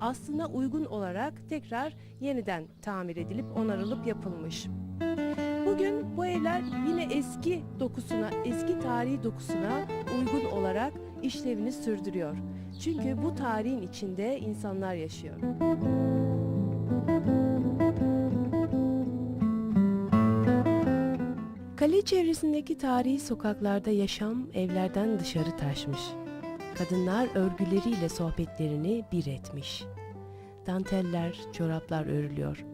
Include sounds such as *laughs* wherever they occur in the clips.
aslına uygun olarak tekrar yeniden tamir edilip onarılıp yapılmış. Bugün bu evler yine eski dokusuna, eski tarihi dokusuna uygun olarak işlevini sürdürüyor. Çünkü bu tarihin içinde insanlar yaşıyor. Kale çevresindeki tarihi sokaklarda yaşam evlerden dışarı taşmış. Kadınlar örgüleriyle sohbetlerini bir etmiş. Danteller, çoraplar örülüyor.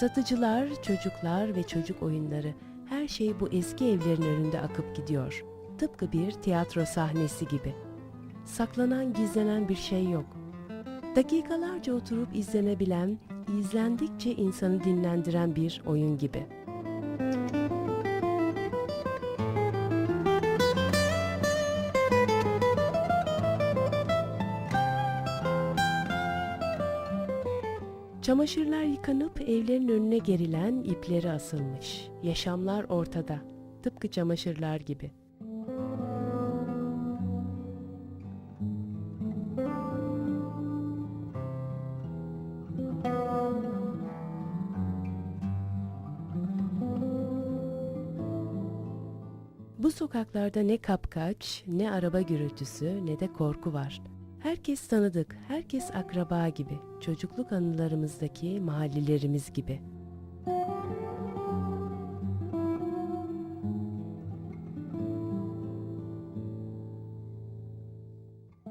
Satıcılar, çocuklar ve çocuk oyunları her şey bu eski evlerin önünde akıp gidiyor. Tıpkı bir tiyatro sahnesi gibi. Saklanan, gizlenen bir şey yok. Dakikalarca oturup izlenebilen, izlendikçe insanı dinlendiren bir oyun gibi. Çamaşırlar yıkanıp evlerin önüne gerilen ipleri asılmış. Yaşamlar ortada. Tıpkı çamaşırlar gibi. Sokaklarda ne kapkaç, ne araba gürültüsü, ne de korku var. Herkes tanıdık, herkes akraba gibi, çocukluk anılarımızdaki mahallelerimiz gibi.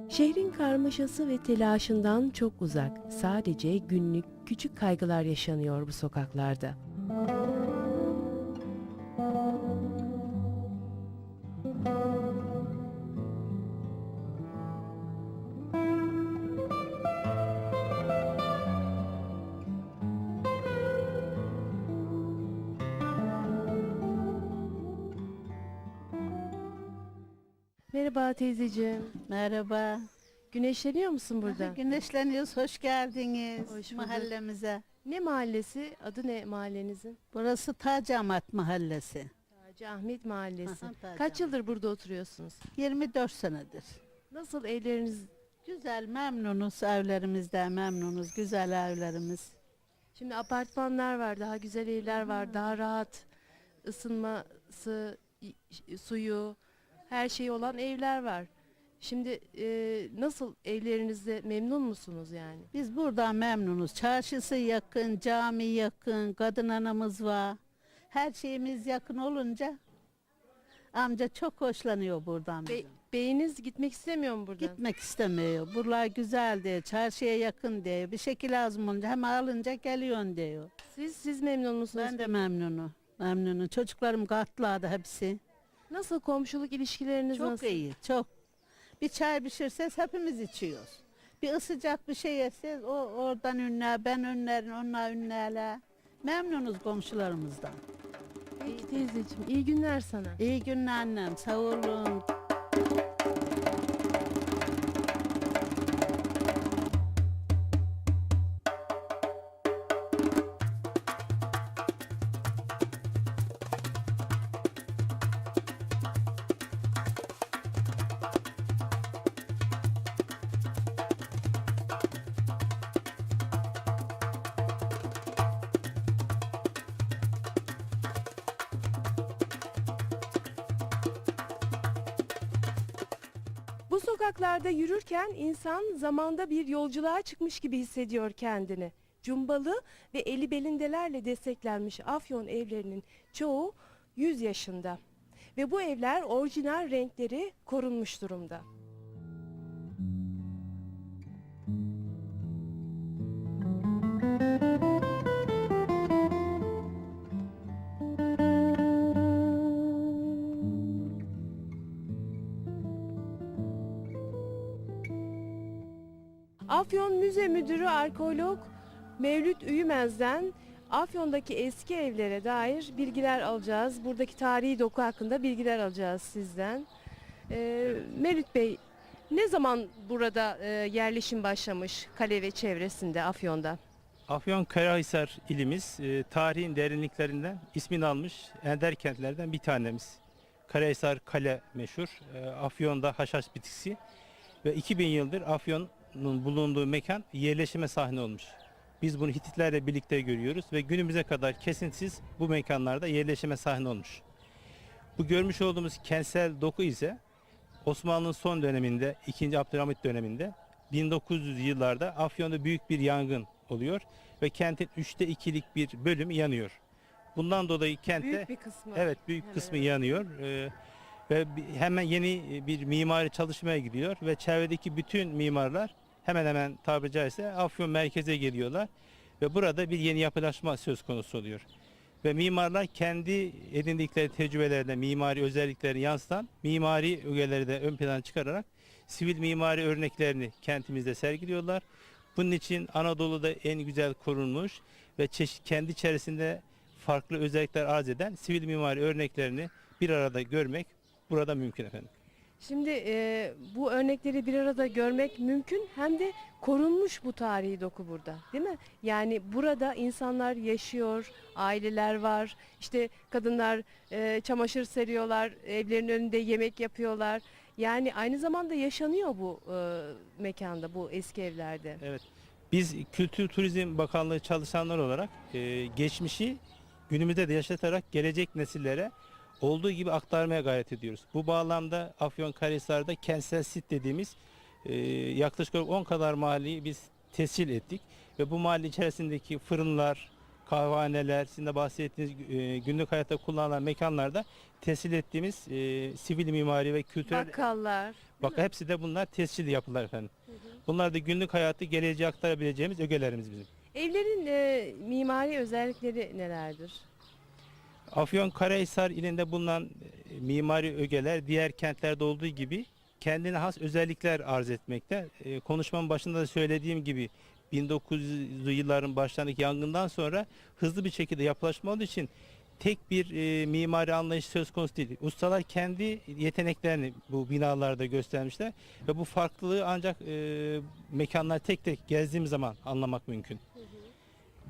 Şehrin karmaşası ve telaşından çok uzak, sadece günlük küçük kaygılar yaşanıyor bu sokaklarda. Merhaba teyzeciğim. Merhaba. Güneşleniyor musun burada? *laughs* Güneşleniyoruz. Hoş geldiniz Hoş bulduk. mahallemize. Ne mahallesi? Adı ne mahallenizin? Burası Tacamat Mahallesi. Hacı Ahmet Mahallesi. Aha, Taci Kaç Ahmet. yıldır burada oturuyorsunuz? 24 senedir. Nasıl evleriniz? Güzel, memnunuz evlerimizde, memnunuz. Güzel evlerimiz. Şimdi apartmanlar var, daha güzel evler var, daha rahat ısınması, i- suyu, her şey olan evler var. Şimdi e, nasıl evlerinizde memnun musunuz yani? Biz buradan memnunuz. Çarşısı yakın, cami yakın, kadın anamız var. Her şeyimiz yakın olunca amca çok hoşlanıyor buradan. Be- bizim. beyiniz gitmek istemiyor mu buradan? Gitmek istemiyor. Buralar güzel diyor. Çarşıya yakın diyor. Bir şekil lazım olunca hem alınca geliyorsun diyor. Siz siz memnun musunuz? Ben de memnunum. Memnunum. Çocuklarım katladı hepsi. Nasıl komşuluk ilişkileriniz Çok nasıl? iyi, çok. Bir çay pişirseniz hepimiz içiyoruz. Bir ısıcak bir şey yeseniz o oradan ünler, ben ünlerin, onlar ünlerler. Memnunuz komşularımızdan. Peki teyzeciğim iyi günler sana. İyi günler annem, sağ olun. Sokaklarda yürürken insan zamanda bir yolculuğa çıkmış gibi hissediyor kendini. Cumbalı ve eli belindelerle desteklenmiş Afyon evlerinin çoğu 100 yaşında. Ve bu evler orijinal renkleri korunmuş durumda. Afyon Müze Müdürü Arkeolog Mevlüt Üyümez'den Afyon'daki eski evlere dair bilgiler alacağız. Buradaki tarihi doku hakkında bilgiler alacağız sizden. Ee, Mevlüt Bey, Ne zaman burada e, yerleşim başlamış kale ve çevresinde Afyon'da? Afyonkarahisar ilimiz e, tarihin derinliklerinden ismini almış ender kentlerden bir tanemiz. Karahisar Kale meşhur. E, Afyon'da haşhaş bitkisi ve 2000 yıldır Afyon'un bulunduğu mekan yerleşime sahne olmuş. Biz bunu Hititlerle birlikte görüyoruz ve günümüze kadar kesintisiz bu mekanlarda yerleşime sahne olmuş. Bu görmüş olduğumuz kentsel doku ise Osmanlı'nın son döneminde, 2. Abdülhamit döneminde 1900 yıllarda Afyon'da büyük bir yangın oluyor ve kentin üçte ikilik bir bölüm yanıyor. Bundan dolayı kentte Büyük bir kısmı. evet büyük Evet. kısmı yanıyor Ee, ve hemen yeni bir mimari çalışmaya gidiyor ve çevredeki bütün mimarlar hemen hemen tabiri caizse Afyon merkeze geliyorlar ve burada bir yeni yapılaşma söz konusu oluyor. Ve mimarlar kendi edindikleri tecrübelerle mimari özelliklerini yansıtan mimari ögeleri de ön plana çıkararak sivil mimari örneklerini kentimizde sergiliyorlar. Bunun için Anadolu'da en güzel korunmuş ve çeşit kendi içerisinde farklı özellikler arz eden sivil mimari örneklerini bir arada görmek burada mümkün efendim. Şimdi e, bu örnekleri bir arada görmek mümkün hem de korunmuş bu tarihi doku burada değil mi? Yani burada insanlar yaşıyor, aileler var, işte kadınlar e, çamaşır seriyorlar, evlerin önünde yemek yapıyorlar. Yani aynı zamanda yaşanıyor bu e, mekanda, bu eski evlerde. Evet. Biz Kültür Turizm Bakanlığı çalışanlar olarak e, geçmişi günümüzde de yaşatarak gelecek nesillere olduğu gibi aktarmaya gayret ediyoruz. Bu bağlamda Afyonkarahisar'da kentsel sit dediğimiz e, yaklaşık olarak 10 kadar mahalleyi biz tescil ettik ve bu mahalle içerisindeki fırınlar, kahvehaneler, sizin de bahsettiğiniz e, günlük hayatta kullanılan mekanlarda tescil ettiğimiz e, sivil mimari ve kültürel Bakkallar. Bak hepsi de bunlar tescilli yapılar efendim. Bunlar da günlük hayatı geleceğe aktarabileceğimiz ögelerimiz bizim. Evlerin e, mimari özellikleri nelerdir? Afyonkarahisar ilinde bulunan e, mimari ögeler diğer kentlerde olduğu gibi kendine has özellikler arz etmekte. E, konuşmamın başında da söylediğim gibi 1900'lü yılların başlarındaki yangından sonra hızlı bir şekilde yapılaşma olduğu için tek bir e, mimari anlayış söz konusu değil. Ustalar kendi yeteneklerini bu binalarda göstermişler ve bu farklılığı ancak e, mekanlar tek tek gezdiğim zaman anlamak mümkün.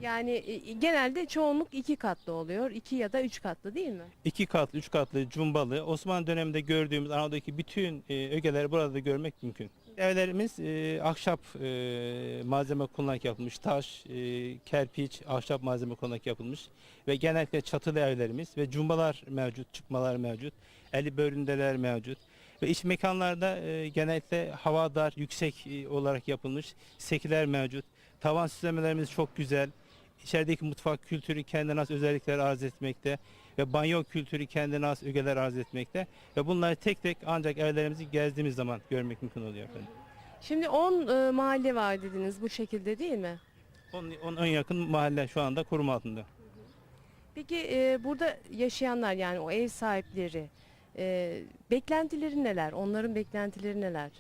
Yani e, genelde çoğunluk iki katlı oluyor. iki ya da üç katlı değil mi? İki katlı, üç katlı, cumbalı, Osmanlı döneminde gördüğümüz Anadolu'daki bütün e, ögeleri burada da görmek mümkün. Evlerimiz e, ahşap e, malzeme kullanarak yapılmış, taş, e, kerpiç, ahşap malzeme kullanarak yapılmış ve genellikle çatılı evlerimiz ve cumbalar mevcut, çıkmalar mevcut, eli bölündeler mevcut. Ve iç mekanlarda e, genellikle havadar, yüksek e, olarak yapılmış sekiler mevcut. Tavan süslemelerimiz çok güzel. İçerideki mutfak kültürü kendine has özellikler arz etmekte ve banyo kültürü kendine has ögeler arz etmekte ve bunları tek tek ancak evlerimizi gezdiğimiz zaman görmek mümkün oluyor efendim. Şimdi 10 mahalle var dediniz bu şekilde değil mi? Onun, onun en yakın mahalle şu anda koruma altında. Peki e, burada yaşayanlar yani o ev sahipleri e, beklentileri neler? Onların beklentileri neler?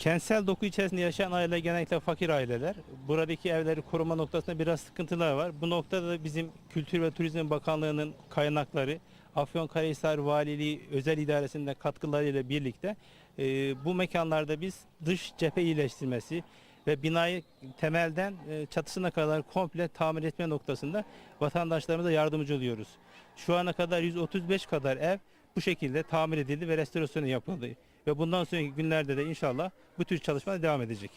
Kentsel doku içerisinde yaşayan aileler genellikle fakir aileler. Buradaki evleri koruma noktasında biraz sıkıntılar var. Bu noktada da bizim Kültür ve Turizm Bakanlığı'nın kaynakları, Afyonkarahisar Valiliği özel idaresinde katkılarıyla birlikte e, bu mekanlarda biz dış cephe iyileştirmesi ve binayı temelden e, çatısına kadar komple tamir etme noktasında vatandaşlarımıza yardımcı oluyoruz. Şu ana kadar 135 kadar ev bu şekilde tamir edildi ve restorasyonu yapıldı. Ve bundan sonraki günlerde de inşallah bu tür çalışmalar devam edecek.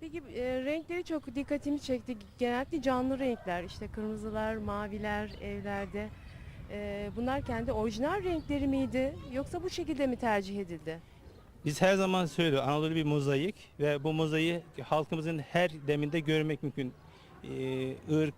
Peki e, renkleri çok dikkatimi çekti. Genellikle canlı renkler işte kırmızılar, maviler evlerde. E, bunlar kendi orijinal renkleri miydi yoksa bu şekilde mi tercih edildi? Biz her zaman söylüyoruz Anadolu bir mozaik ve bu mozaiği halkımızın her deminde görmek mümkün. Ee, ırk,